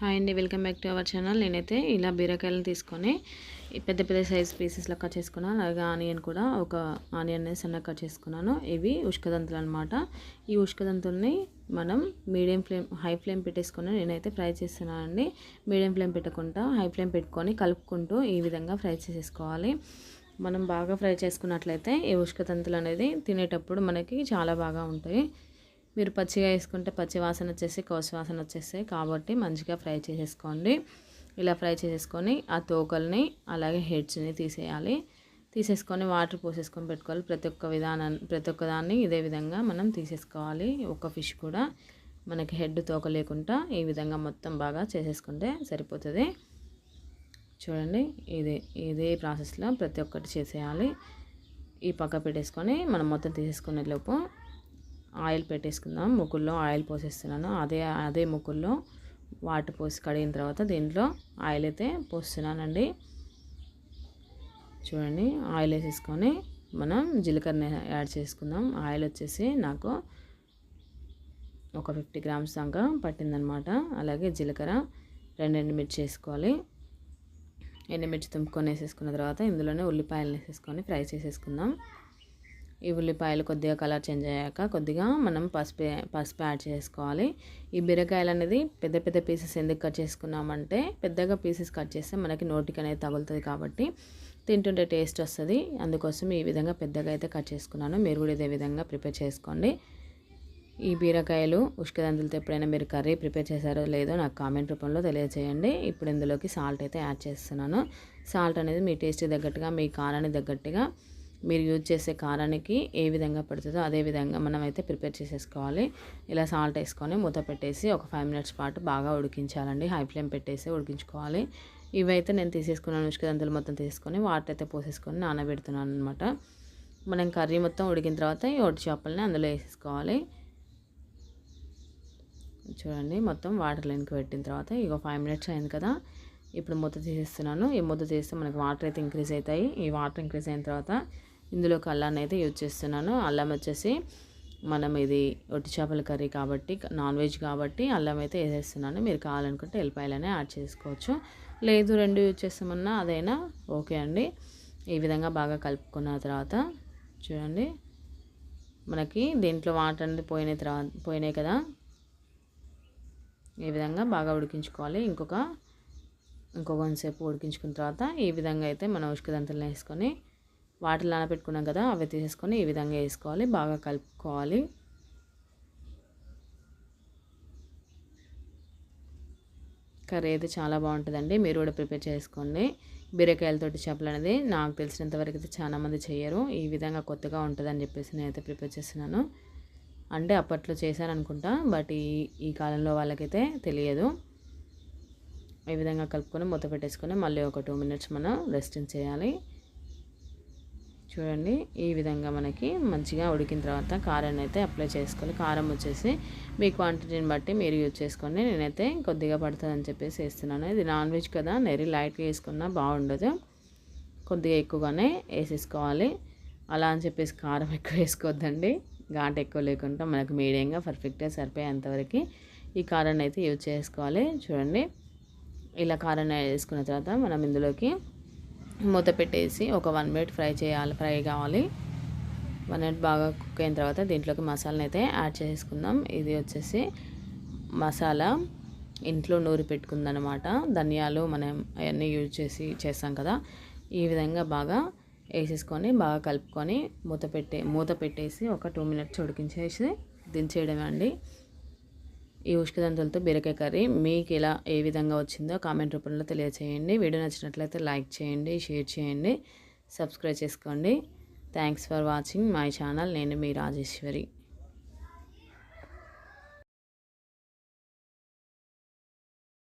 Hi అండి welcome back to our channel. నేనైతే ఇలా బీరకాయలను తీసుకొని పెద్ద పెద్ద సైజ్ పీసెస్లో కట్ చేసుకున్నాను. అలాగే ఆనియన్ కూడా ఒక ఆనియన్ అనేది సన్నగా కట్ చేసుకున్నాను. ఇవి ఉష్కదంతులు అనమాట ఈ ఉష్కదంతుల్ని మనం మీడియం ఫ్లేమ్ హై ఫ్లేమ్ పెట్టేసుకొని నేనైతే ఫ్రై చేస్తున్నానండి. మీడియం ఫ్లేమ్ పెట్టకుండా హై ఫ్లేమ్ పెట్టుకొని కలుపుకుంటూ ఈ విధంగా ఫ్రై చేసేసుకోవాలి. మనం బాగా ఫ్రై చేసుకున్నట్లయితే ఈ ఉష్కతంతులు అనేది తినేటప్పుడు మనకి చాలా బాగా ఉంటాయి. మీరు పచ్చిగా వేసుకుంటే పచ్చి వాసన వచ్చేసి కోసి వాసన వచ్చేస్తాయి. కాబట్టి మంచిగా ఫ్రై చేసేసుకోండి. ఇలా ఫ్రై చేసేసుకొని ఆ తోకల్ని అలాగే హెడ్స్ని తీసేయాలి. తీసేసుకొని వాటర్ పోసేసుకొని పెట్టుకోవాలి. ప్రతి ఒక్క విధానాన్ని ప్రతి ఒక్క దాన్ని ఇదే విధంగా మనం తీసేసుకోవాలి. ఒక ఫిష్ కూడా మనకి హెడ్ తోక లేకుండా ఈ విధంగా మొత్తం బాగా చేసేసుకుంటే సరిపోతుంది. చూడండి ఇది ఇదే ప్రాసెస్లో ప్రతి ఒక్కటి చేసేయాలి. ఈ పక్క పెట్టేసుకొని మనం మొత్తం తీసేసుకునే లోపు ఆయిల్ పెట్టేసుకుందాం. ముగ్గుల్లో ఆయిల్ పోసేస్తున్నాను. అదే అదే ముగ్గుల్లో వాటర్ పోసి కడిగిన తర్వాత దీంట్లో ఆయిల్ అయితే పోస్తున్నానండి. చూడండి ఆయిల్ వేసేసుకొని మనం జీలకర్ర యాడ్ చేసుకుందాం. ఆయిల్ వచ్చేసి నాకు ఒక ఫిఫ్టీ గ్రామ్స్ దాకా పట్టిందనమాట. అలాగే జీలకర్ర రెండు ఎండుమిర్చి వేసుకోవాలి. ఎండుమిర్చి తుంపుకొని వేసేసుకున్న తర్వాత ఇందులోనే ఉల్లిపాయలు వేసేసుకొని ఫ్రై చేసేసుకుందాం. ఈ ఉల్లిపాయలు కొద్దిగా కలర్ చేంజ్ అయ్యాక కొద్దిగా మనం పసుపు పసుపు యాడ్ చేసుకోవాలి. ఈ బీరకాయలు అనేది పెద్ద పెద్ద పీసెస్ ఎందుకు కట్ చేసుకున్నామంటే పెద్దగా పీసెస్ కట్ చేస్తే మనకి నోటికి అనేది తగులుతుంది కాబట్టి తింటుంటే టేస్ట్ వస్తుంది. అందుకోసం ఈ విధంగా పెద్దగా అయితే కట్ చేసుకున్నాను. మీరు కూడా ఇదే విధంగా ప్రిపేర్ చేసుకోండి. ఈ బీరకాయలు ఉష్కదంతులతో ఎప్పుడైనా మీరు కర్రీ ప్రిపేర్ చేశారో లేదో నాకు కామెంట్ రూపంలో తెలియజేయండి. ఇప్పుడు ఇందులోకి సాల్ట్ అయితే యాడ్ చేస్తున్నాను. సాల్ట్ అనేది మీ టేస్ట్ తగ్గట్టుగా మీ కారానికి తగ్గట్టుగా మీరు యూజ్ చేసే కారానికి ఏ విధంగా పడుతుందో అదే విధంగా మనం అయితే ప్రిపేర్ చేసేసుకోవాలి. ఇలా సాల్ట్ వేసుకొని మూత పెట్టేసి ఒక ఫైవ్ మినిట్స్ పాటు బాగా ఉడికించాలండి. హై ఫ్లేమ్ పెట్టేసి ఉడికించుకోవాలి. ఇవైతే నేను తీసేసుకున్నాను. ఉష్కదంతులు మొత్తం తీసుకొని వాటర్ అయితే పోసేసుకొని నానబెడుతున్నాను అనమాట మనం కర్రీ మొత్తం ఉడికిన తర్వాత ఈ ఒడి చేపలని అందులో వేసేసుకోవాలి. చూడండి మొత్తం వాటర్ లైన్కి పెట్టిన తర్వాత ఇక ఫైవ్ మినిట్స్ అయింది కదా. ఇప్పుడు మూత తీసేస్తున్నాను. ఈ మూత తీస్తే మనకి వాటర్ అయితే ఇంక్రీజ్ అవుతాయి. ఈ వాటర్ ఇంక్రీజ్ అయిన తర్వాత ఇందులోకి అల్లాన్ని అయితే యూజ్ చేస్తున్నాను. అల్లం వచ్చేసి మనం ఇది ఒట్టి చేపల కర్రీ కాబట్టి నాన్ వెజ్ కాబట్టి అల్లం అయితే వేసేస్తున్నాను. మీరు కావాలనుకుంటే ఎల్లిపాయలనే యాడ్ చేసుకోవచ్చు. లేదు రెండు యూజ్ చేస్తామన్నా అదైనా ఓకే అండి. ఈ విధంగా బాగా కలుపుకున్న తర్వాత చూడండి. మనకి దీంట్లో వాటర్ అనేది పోయిన తర్వాత పోయినాయి కదా. ఈ విధంగా బాగా ఉడికించుకోవాలి. ఇంకొక ఇంకొంతసేపు ఉడికించుకున్న తర్వాత ఈ విధంగా అయితే మనం ఉష్కదంతలను వేసుకొని వాటర్ నానబెట్టుకున్నాం కదా అవి తీసేసుకొని ఈ విధంగా వేసుకోవాలి బాగా కలుపుకోవాలి. కర్రీ అయితే చాలా బాగుంటుందండి మీరు కూడా ప్రిపేర్ చేసుకోండి. బీరకాయలతోటి చేపలు అనేది నాకు తెలిసినంత వరకు అయితే చాలామంది చేయరు ఈ విధంగా కొత్తగా ఉంటుందని చెప్పేసి నేనైతే ప్రిపేర్ చేస్తున్నాను. అంటే అప్పట్లో చేశాను అనుకుంటా బట్ ఈ ఈ కాలంలో వాళ్ళకైతే తెలియదు. ఈ విధంగా కలుపుకొని మూత పెట్టేసుకొని మళ్ళీ ఒక టూ మినిట్స్ మనం రెస్టింగ్ చేయాలి. చూడండి ఈ విధంగా మనకి మంచిగా ఉడికిన తర్వాత కారాన్ని అయితే అప్లై చేసుకోవాలి. కారం వచ్చేసి మీ క్వాంటిటీని బట్టి మీరు యూజ్ చేసుకోండి. నేనైతే కొద్దిగా పడుతుందని చెప్పేసి వేస్తున్నాను. ఇది నాన్ వెజ్ కదా నెరి లైట్గా వేసుకున్నా బాగుండదు. కొద్దిగా ఎక్కువగానే వేసేసుకోవాలి. అలా అని చెప్పేసి కారం ఎక్కువ వేసుకోవద్దండి. ఘాట్ ఎక్కువ లేకుండా మనకు మీడియంగా పర్ఫెక్ట్గా సరిపోయేంతవరకు ఈ కారాన్ని అయితే యూజ్ చేసుకోవాలి. చూడండి ఇలా కారాన్ని వేసుకున్న తర్వాత మనం ఇందులోకి మూత పెట్టేసి ఒక వన్ మినిట్ ఫ్రై చేయాలి ఫ్రై కావాలి. వన్ మినిట్ బాగా కుక్ అయిన తర్వాత దీంట్లోకి మసాలాని అయితే యాడ్ చేసుకుందాం. ఇది వచ్చేసి మసాలా ఇంట్లో నూరి పెట్టుకుందనమాట ధనియాలు మనం అవన్నీ యూజ్ చేసి చేస్తాం కదా. ఈ విధంగా బాగా వేసేసుకొని బాగా కలుపుకొని మూత పెట్టే మూత పెట్టేసి ఒక టూ మినిట్స్ ఉడికించేసి దించేయడమే అండి. ఈ ఉష్కదంతులతో బీరకాయ కర్రీ మీకు ఎలా ఏ విధంగా వచ్చిందో కామెంట్ రూపంలో తెలియచేయండి. వీడియో నచ్చినట్లయితే లైక్ చేయండి షేర్ చేయండి సబ్స్క్రైబ్ చేసుకోండి. Thanks for watching my channel. నేను మీ రాజేశ్వరి.